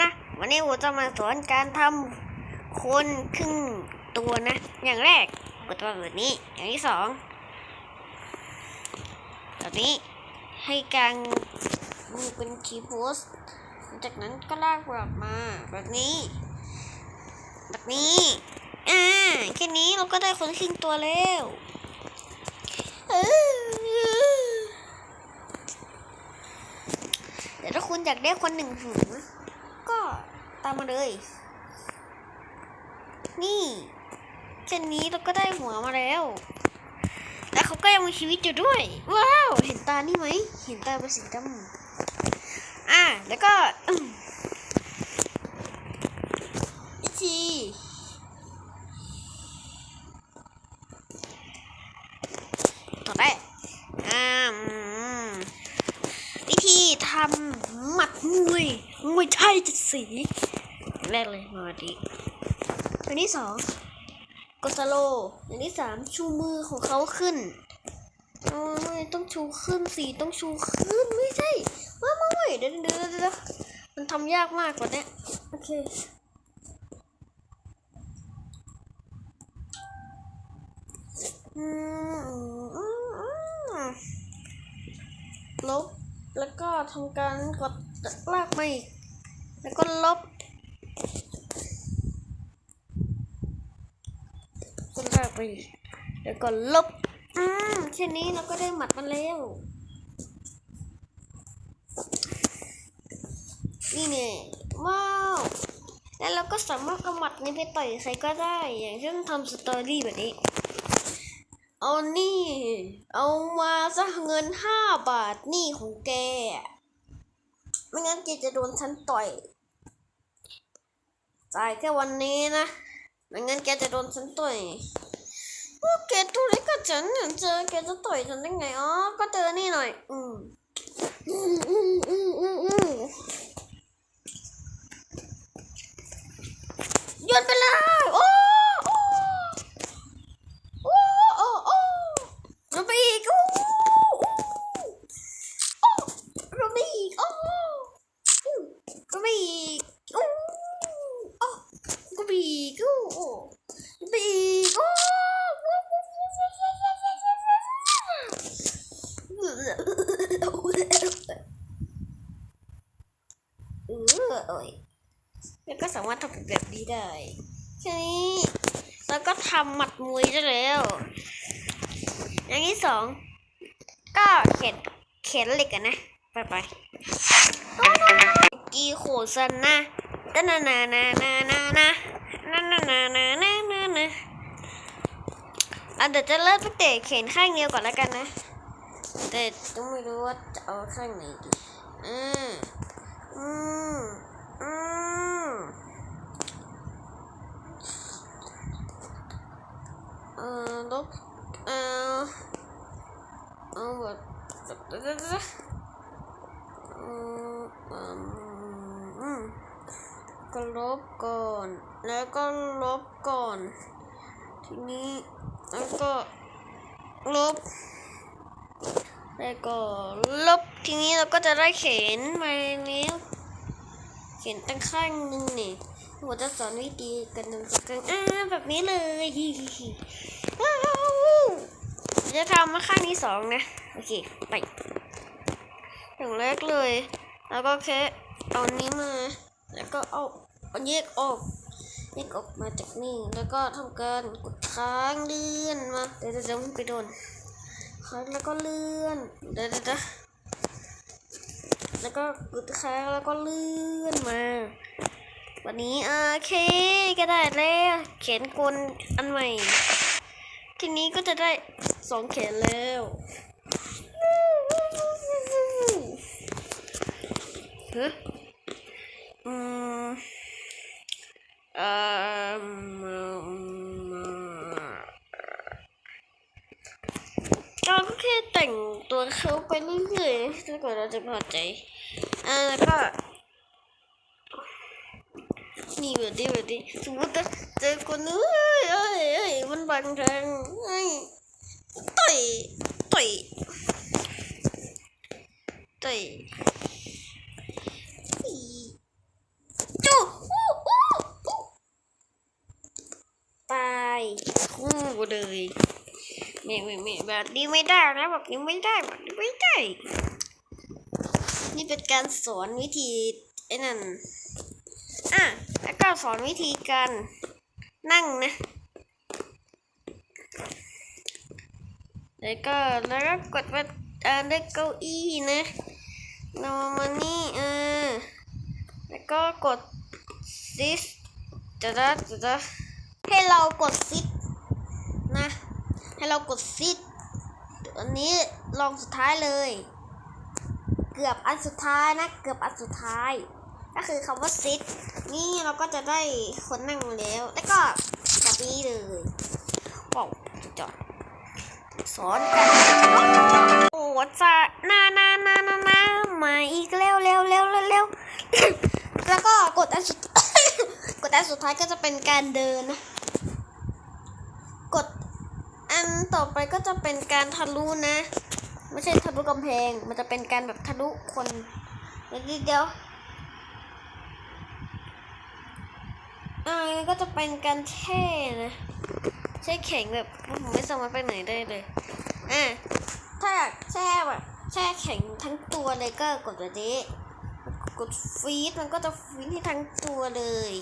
นะ วันนี้ผมจะมาสอนการทำคนครึ่งตัวนะ อย่างแรกกดตัวแบบนี้ อย่างที่สองแบบนี้ให้กางมือเป็นคีย์โพสจากนั้นก็ลากกลับมาแบบนี้แบบนี้อ่าแค่นี้เราก็ได้คนครึ่งตัวแล้วเดี๋ยวถ้าคุณอยากได้คนหนึ่งหัว ก็ตามมาเลย นี่แค่นี้เราก็ได้หัวมาแล้ว แล้วเขาก็ยังมีชีวิตอยู่ด้วย ว้าว เห็นตานี่ไหม เห็นตาเป็นสีดำอ่าแล้วก็อืมวิธีต่อไปอ่าวิธีทำหมัดมวย ไทยเจ็ดสีแรกเลยมาดีอันที่สองกดสโลอย่างที่สามชูมือของเขาขึ้นโอ้ยต้องชูขึ้นสีต้องชูขึ้นไม่ใช่ว่าไม่ไม่เดี๋ยวเดี๋ยวเดี๋ยวมันทำยากมากกว่านี้โอเคลบแล้วก็ทำการกด ลากมาอีก แล้วก็ลบก็ลากไปอีก แล้วก็ลบอืมแค่นี้เราก็ได้หมัดมาแล้ว นี่เนี่ยว้าว แล้วเราก็สามารถเอาหมัดนี้ไปต่อยใครก็ได้ อย่างเช่นทำสตอรี่แบบนี้เอานี่ เอามาซะเงินห้าบาทนี่ของแก ไม่งั้นแกจะโดนฉันต่อยจ่ายแค่วันนี้นะไม่งั้นแกจะโดนฉันต่อยพวกแกตัวเล็กกับฉันเนี่ยเจอแกจะต่อยฉันได้ไงอ๋อก็เจอนี่หน่อย อืมอืมอืมอืมอืมอืมโยนไปเลยโอ้โอ้ โอ้โอ้โอ้ลงไปอีกโอ้โอ้ลงไปอีกโอ้อู้ลงไปอีกโอ้โอ้ลงไปอีกโอ้โอ้ลง ไปอีกโอ้แล้วก็สามารถทำแบบนี้ได้แค่นี้แล้วก็ทำหมัดมวยได้แล้ว อย่างที่สอง ก็เขียนเขียนเหล็กอะนะ ไปไปกีโขสันนะตนานานานานา นั่นนะนะนะนะนเราเดี๋ยวจะเริ่มตั้ตะเข็นข้างเดียวก่อนแล้วกันนะ แต่ต้องไม่รู้ว่าจะเอาข้างไหนดี ก่อน แล้วก็ลบก่อน ทีนี้แล้วก็ลบแล้วก็ลบทีนี้เราก็จะได้เขียนมาแล้วเขียนตั้งข้างหนึงนี่ผมจะสอนวิธีกันหนึ่งสองกันอ่าแบบนี้เลยจะทำมาข้างที่สองนะ โอเค ไปอย่างแรกเลย แล้วก็แค่เอานี้มา แล้วก็เอา แยกออกแยกออกมาจากนี่ แล้วก็ทำการกดค้างเลื่อนมาเดี๋ยวจะไปโดนค้างแล้วก็เลื่อนเดี๋ยวเดี๋ยวแล้วก็กดค้างแล้วก็เลื่อนมาวันนี้โอเคก็ได้แล้วเขียนกลอันใหม่ ทีนี้ก็จะได้สองเขียนแล้วฮะอืม เราก็แค่แต่งตัวเขาไปเรื่อยๆจนกว่าเราจะพอใจ อ่าแล้วก็นี่แบบนี้แบบนี้สมมติเจอคนเอ้ยเอ้ยเอ้ยมันบังทางเอ้ยต่อยต่อยต่อยอี ไม่ไม่ไม่ แบบนี้ไม่ได้นะแบบนี้ไม่ได้แบบนี้ไม่ได้ นี่เป็นการสอนวิธีไอ้นั่นอะแล้วก็สอนวิธีการนั่งนะแล้วก็แล้วก็กดมาเอ่าด้วยเก้าอี้นะเรามานี่เออแล้วก็กดซิสจะได้จะได้ให้เรากดซิสนะ ให้เรากดซิส อันนี้ลองสุดท้ายเลย เกือบอันสุดท้ายนะ เกือบอันสุดท้าย ก็คือคำว่าซิดนี่เราก็จะได้คนนั่งแล้ว แล้วก็แบบนี้เลยว้าวสุดยอดสอนกันโอ้จะนานานานานามาอีกเร็วเร็วเร็วเร็วเร็วแล้วก็กดอันสุดกดอันสุดท้ายก็จะเป็นการเดินนะ อันต่อไปก็จะเป็นการทะลุนะ ไม่ใช่ทะลุกำแพง มันจะเป็นการแบบทะลุคนเดี๋ยวเดี๋ยวอ่าแล้ก็จะเป็นการแช่นะแช่แข็งแบบผมไม่สามารถไปไหนได้เลยอ่าถ้าอยากแช่แบบแช่แข็งทั้งตัวเลยก็กดแบบนี้กดฟีดมันก็จะฟีดให้ทั้งตัวเลย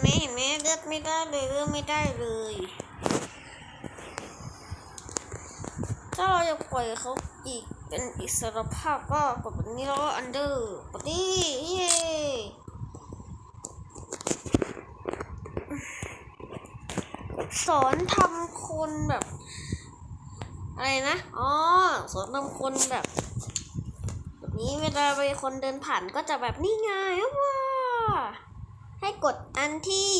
ไมเห็นไหมเลือดไม่ได้เลยเลือดไม่ได้เลย ถ้าเราอยากปล่อยเขาอีกเป็นอิสรภาพก็กดแบบนี้แล้วก็อันเดอร์กดนี่เย้สอนทำคนแบบ อะไรนะ อ๋อ สอนทำคนแบบ แบบนี้เวลาไปคนเดินผ่านก็จะแบบนี่ไงว้าให้กดอันที่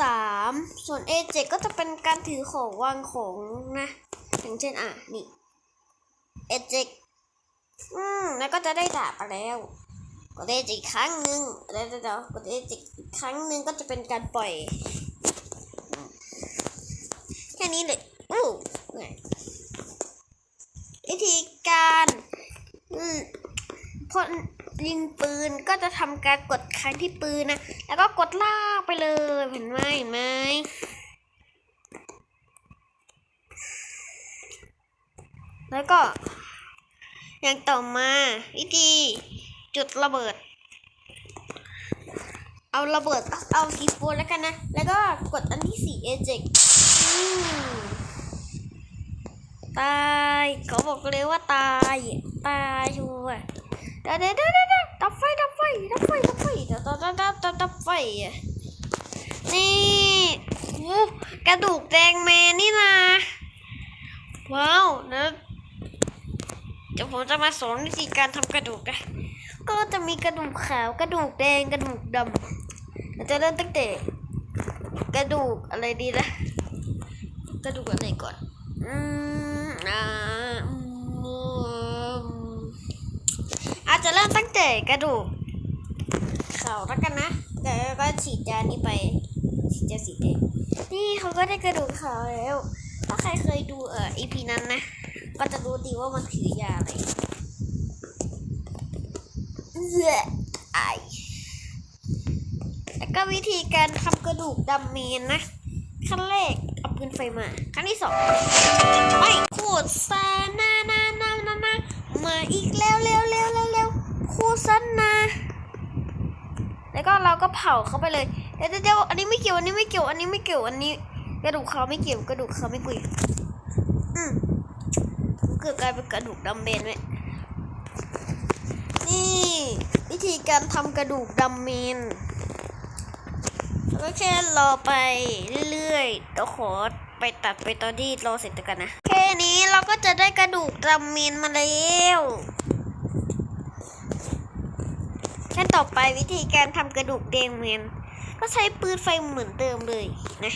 สามส่วน A7 ก็จะเป็นการถือของวางของนะ อย่างเช่นอะนี่ A7 อืมแล้วก็จะได้ดาบไปแล้วกด A7 อีกครั้งหนึ่งเดี๋ยวเดี๋ยวกด A7 อีกครั้งหนึ่งก็จะเป็นการปล่อย แค่นี้เลยอู้ง่ายวิธีการพอยิงปืนก็จะทำการกดค้างที่ปืนนะ แล้วก็กดลากไปเลยเห็นไหมเห็นไหม แล้วก็อย่างต่อมาวิธีจุดระเบิด เอาระเบิดเอาสีโฟูแล้วกันนะ แล้วก็กดอันที่สี่เอเจกตายเขาบอกเลยว่าตาย ตายชัวร์เดี๋ยวเดี๋ยวเดี๋ยวดับไฟดับไฟดับไฟดับไฟดับดับดับดับดับไฟนี่กระดูกแดงแมนนี่นะว้าวนะ เดี๋ยวผมจะมาสอนวิธีการทำกระดูกนะ ก็จะมีกระดูกขาวกระดูกแดงกระดูกดำเราจะเริ่มตั้งแต่กระดูกอะไรดีนะ กระดูกอะไรก่อน อืมอ่าอืมอาจจะเริ่มตั้งแต่กระดูกขาวแล้วกันนะแล้วก็ฉีดยานี้ไปฉีดยาสีแดงนี่เขาก็ได้กระดูกขาวแล้ว ถ้าใครเคยดูเอ่อ EP นั้นนะ ก็จะรู้ดีว่ามันคือยาอะไรเอื้อไอแล้วก็วิธีการทำกระดูกดำเมนนะ ขั้นแรกเอาปืนไฟมา ขั้นที่สองไปขูดซานานานานานามาอีกแล้วเร็วเร็วเร็วเร็วขูดซานาแล้วก็เราก็เผาเขาไปเลยเดี๋ยวเดี๋ยวเดี๋ยวอันนี้ไม่เกี่ยวอันนี้ไม่เกี่ยวอันนี้ไม่เกี่ยวอันนี้ กระดูกเขาไม่เกี่ยวกระดูกเขาไม่เกี่ยวอืม เกือกลายเป็นกระดูกดำเบนไหมนี่วิธีการทำกระดูกดำเมนแล้วก็แค่รอไปเรื่อยๆเดี๋ยวขอไปตัดไปตอนที่รอเสร็จกันนะ แค่นี้เราก็จะได้กระดูกดำเมนมาแล้วขั้นต่อไปวิธีการทำกระดูกแดงเมนก็ใช้ปืนไฟเหมือนเดิมเลยนะ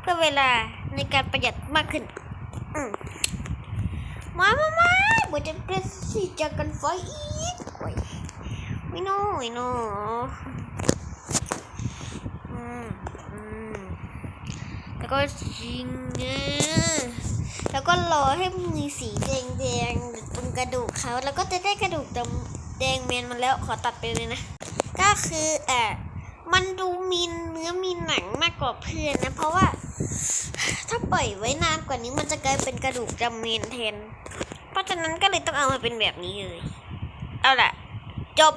เพื่อเวลาในการประหยัดมากขึ้น อืม มามามาเดี๋ยวจะเป็นสีจากกันไฟอีกไม่น้อยเนาะอืมอืมแล้วก็ยิงนะแล้วก็รอให้มีสีแดงๆตรงกระดูกเขาแล้วก็จะได้กระดูกแดงเมนมาแล้วขอตัดไปเลยนะ ก็คือเออมันดูมีเนื้อมีหนังมากกว่าเพื่อนนะ เพราะว่า ถ้าปล่อยไว้นานกว่านี้มันจะกลายเป็นกระดูกจำเมนแทน เพราะฉะนั้นก็เลยต้องเอามาเป็นแบบนี้เลย เอาล่ะ จบ